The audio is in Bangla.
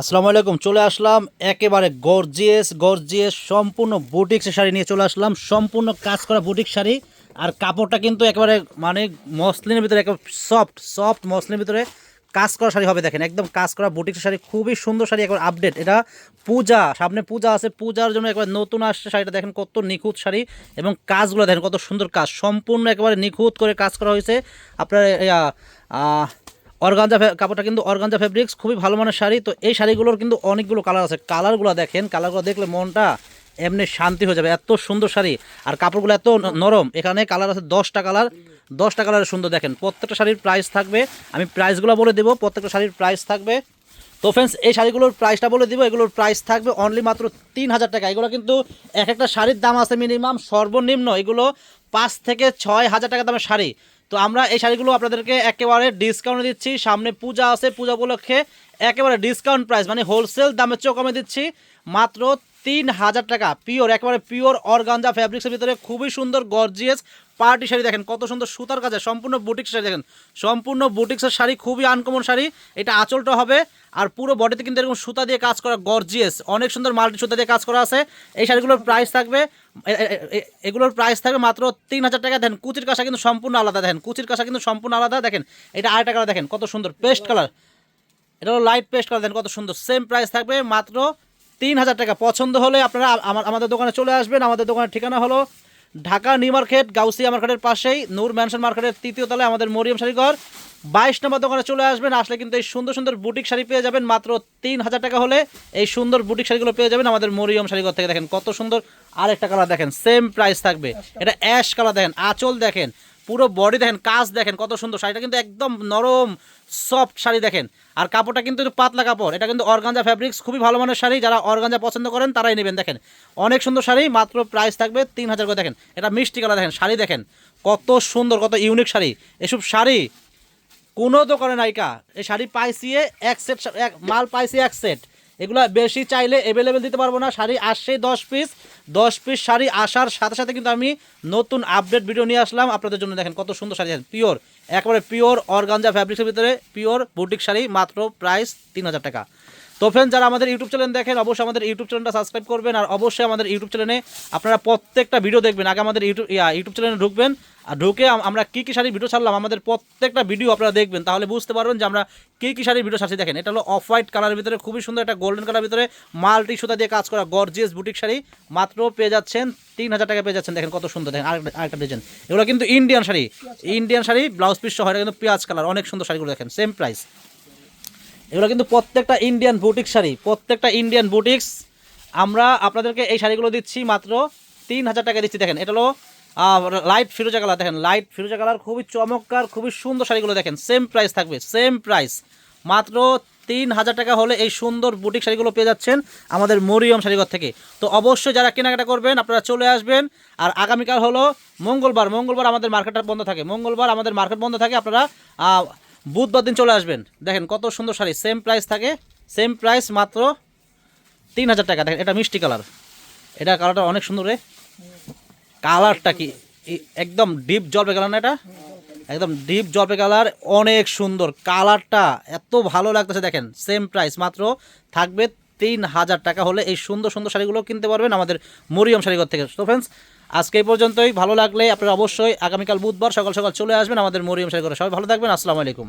আসসালামু আলাইকুম, চলে আসলাম একেবারে গর্জিয়াস গর্জিয়াস সম্পূর্ণ বুটিক্স শাড়ি নিয়ে চলে আসলাম। সম্পূর্ণ কাজ করা বুটিক শাড়ি, আর কাপড়টা কিন্তু একেবারে মানে মসলিনের ভিতরে একেবারে সফট সফট মসলিনের ভিতরে কাজ করা শাড়ি হবে দেখেন, একদম কাজ করা বুটিক্স শাড়ি, খুবই সুন্দর শাড়ি একবার আপডেট এটা পূজা, সামনে পূজা আছে, পূজার জন্য একবার নতুন আসছে শাড়িটা, দেখেন কত নিখুঁত শাড়ি এবং কাজগুলো দেখেন কত সুন্দর কাজ, সম্পূর্ণ একেবারে নিখুঁত করে কাজ করা হয়েছে। আপনার অর্গানজা ফে- কাপড়টা কিন্তু অর্গানজা ফেব্রিক্স খুবই ভালো মানের শাড়ি। তো এই শাড়িগুলোর কিন্তু অনেকগুলো কালার আছে। কালারগুলো দেখেন কালারগুলো দেখলে মনটা এমনি শান্তি হয়ে যাবে। এত সুন্দর শাড়ি। আর কাপড়গুলো এত নরম। এখানে কালার আছে দশটা কালার দশটা কালারের সুন্দর দেখেন। প্রত্যেকটা শাড়ির প্রাইস থাকবে। আমি প্রাইসগুলো বলে দেবো। প্রত্যেকটা শাড়ির প্রাইস থাকবে। তো ফ্রেন্ডস এই শাড়িগুলোর প্রাইসটা বলে দিব। এগুলোর প্রাইস থাকবে অনলি মাত্র তিন হাজার টাকা। এগুলো কিন্তু এক একটা শাড়ির দাম আছে মিনিমাম সর্বনিম্ন। এগুলো পাঁচ থেকে ছয় হাজার টাকা দামের শাড়ি। তো আমরা এই শাড়িগুলো আপনাদেরকে একেবারে ডিসকাউন্টে দিচ্ছি। সামনে পূজা আছে, পূজা উপলক্ষে একেবারে ডিসকাউন্ট প্রাইস মানে হোলসেল দামের চেয়েও কমে দিচ্ছি। মাত্র তিন হাজার টাকা। পিওর, একেবারে পিওর অর্গানজা ফ্যাব্রিক্সের ভিতরে খুবই সুন্দর গর্জিয়াস পার্টি শাড়ি দেখেন, কত সুন্দর সুতার কাজে, সম্পূর্ণ বুটিক্স শাড়ি দেখেন, সম্পূর্ণ বুটিক্সের শাড়ি, খুবই আনকমন শাড়ি, এটা আঁচলটা হবে, আর পুরো বডিতে কিন্তু এরকম সুতা দিয়ে কাজ করা গর্জিয়াস অনেক সুন্দর মাল্টি সুতা দিয়ে কাজ করা আছে, এই শাড়িগুলোর প্রাইস থাকবে এগুলোর প্রাইস থাকবে মাত্র তিন হাজার টাকা, দেখেন, কুচির কাঁসা কিন্তু সম্পূর্ণ আলাদা, দেখেন, কুচির কাঁসা কিন্তু সম্পূর্ণ আলাদা, দেখেন, এটা আরেকটা কালার দেখেন, কত সুন্দর পেস্ট কালার এটা হলো লাইট পেস্ট কালার দেখেন, কত সুন্দর সেম প্রাইস থাকবে, মাত্র তিন হাজার টাকা। পছন্দ হলে আপনারা আমার আমাদের দোকানে চলে আসবেন। আমাদের দোকানের ঠিকানা হলো ঢাকা নিউ মার্কেট, গাউসিয়া মার্কেটের পাশেই, নূর ম্যানশন মার্কেটের তৃতীয় তলায় আমাদের মরিয়ম শাড়িঘর বাইশ নম্বর দোকানে চলে আসবেন, আসলে কিন্তু এই সুন্দর সুন্দর বুটিক শাড়ি পেয়ে যাবেন। মাত্র তিন হাজার টাকা হলে এই সুন্দর বুটিক শাড়িগুলো পেয়ে যাবেন আমাদের মরিয়ম শাড়িঘর থেকে। দেখেন কত সুন্দর আরেকটা কালার দেখেন সেম প্রাইস থাকবে। এটা অ্যাশ কালার দেখেন, আঁচল দেখেন। পুরো বডি দেখেন, কাজ দেখেন কত সুন্দর শাড়িটা, কিন্তু একদম নরম সফট শাড়ি দেখেন। আর কাপড়টা কিন্তু পাতলা কাপড়, এটা কিন্তু অর্গানজা ফ্যাব্রিক্স খুবই ভালো মানের শাড়ি, যারা অর্গানজা পছন্দ করেন তারাই নেবেন, দেখেন। অনেক সুন্দর শাড়ি, মাত্র প্রাইস থাকবে তিন হাজার করে, দেখেন। এটা মিষ্টি কালার দেখেন, শাড়ি দেখেন, কত সুন্দর, কত ইউনিক শাড়ি। এসব শাড়ি কোনো দোকানে নায়িকা, এই শাড়ি পাইছি এক সেট মাল পাইছি এক সেট এগুলো বেশি চাইলে অ্যাভেলেবেল দিতে পারব না। শাড়ি আসছে দশ পিস দশ পিস শাড়ি আসার সাথে সাথে কিন্তু আমি নতুন আপডেট ভিডিও নিয়ে আসলাম। আপনাদের জন্য দেখেন কত সুন্দর শাড়ি। দেখেন পিওর একবারে পিওর অর্গানজা ফ্যাব্রিক্সের ভিতরে পিওর বুটিক শাড়ি, মাত্র প্রাইস তিন হাজার টাকা। তো ফ্রেন্ড যারা আমাদের ইউটিউব চ্যানেল দেখেন, অবশ্যই আমাদের ইউটিউব চ্যানেলটা সাবস্ক্রাইব করবেন আর অবশ্যই আমাদের ইউটিউব চ্যানেলে আপনারা প্রত্যেকটা ভিডিও দেখবেন। আগে আমাদের ইউটিউব ইউটিউব চ্যানেলে ঢুকবেন আর ঢুকে আমরা কী কী শাড়ির ভিডিও ছাড়লাম, আমাদের প্রত্যেকটা ভিডিও আপনারা দেখবেন। তাহলে বুঝতে পারবেন যে আমরা কী কী শাড়ির ভিডিও ছাড়ছি। দেখেন, এটা হলো অফ হোয়াইট কালারের ভিতরে, খুবই সুন্দর একটা গোল্ডেন কালারের ভিতরে মাল্টি সুতা দিয়ে কাজ করা গর্জিয়াস বুটিক শাড়ি। মাত্র পেয়ে যাচ্ছেন তিন হাজার টাকা পেয়ে যাচ্ছেন। দেখেন কত সুন্দর। দেখেন আরেকটা ডিজাইন এগুলো কিন্তু Indian sari. Indian sari blouse piece সহ কিন্তু পেঁয়াজ কালার অনেক সুন্দর শাড়িগুলো দেখেন সেম প্রাইস এগুলো কিন্তু প্রত্যেকটা ইন্ডিয়ান বুটিক শাড়ি, প্রত্যেকটা ইন্ডিয়ান বুটিক্স আমরা আপনাদেরকে এই শাড়িগুলো দিচ্ছি মাত্র তিন হাজার টাকা দিচ্ছি, দেখেন, এটা হলো লাইট ফিরোজা কালার, দেখেন লাইট ফিরোজা কালার খুবই চমৎকার, খুবই সুন্দর শাড়িগুলো, দেখেন সেম প্রাইস থাকবে সেম প্রাইস মাত্র তিন হাজার টাকা হলে এই সুন্দর বুটিক শাড়িগুলো পেয়ে যাচ্ছেন আমাদের মরিয়ম শাড়িঘর থেকে। তো অবশ্যই যারা কেনাকাটা করবেন, আপনারা চলে আসবেন, আর আগামীকাল হলো মঙ্গলবার মঙ্গলবার আমাদের মার্কেটটা বন্ধ থাকে, মঙ্গলবার আমাদের মার্কেট বন্ধ থাকে, আপনারা বুধবার দিন চলে আসবেন। দেখেন কত সুন্দর শাড়ি সেম প্রাইস থাকে সেম প্রাইস মাত্র তিন হাজার টাকা। দেখেন, এটা মিষ্টি কালার। এটা কালারটা অনেক সুন্দর রে। কালারটা কি? একদম ডিপ জলপে কালার না এটা? একদম ডিপ জলপে কালার, অনেক সুন্দর। কালারটা এত ভালো লাগতেছে, দেখেন সেম প্রাইস মাত্র থাকবে তিন হাজার টাকা হলে এই সুন্দর সুন্দর শাড়িগুলো কিনতে পারবেন আমাদের মরিয়ম শাড়িঘর থেকে। তো ফ্রেন্ডস আজকে এই পর্যন্তই। ভালো লাগলে আপনারা অবশ্যই আগামীকাল বুধবার সকাল সকাল চলে আসবেন আমাদের মরিয়ম সাহেব সবাই ভালো থাকবেন। আসসালামু আলাইকুম।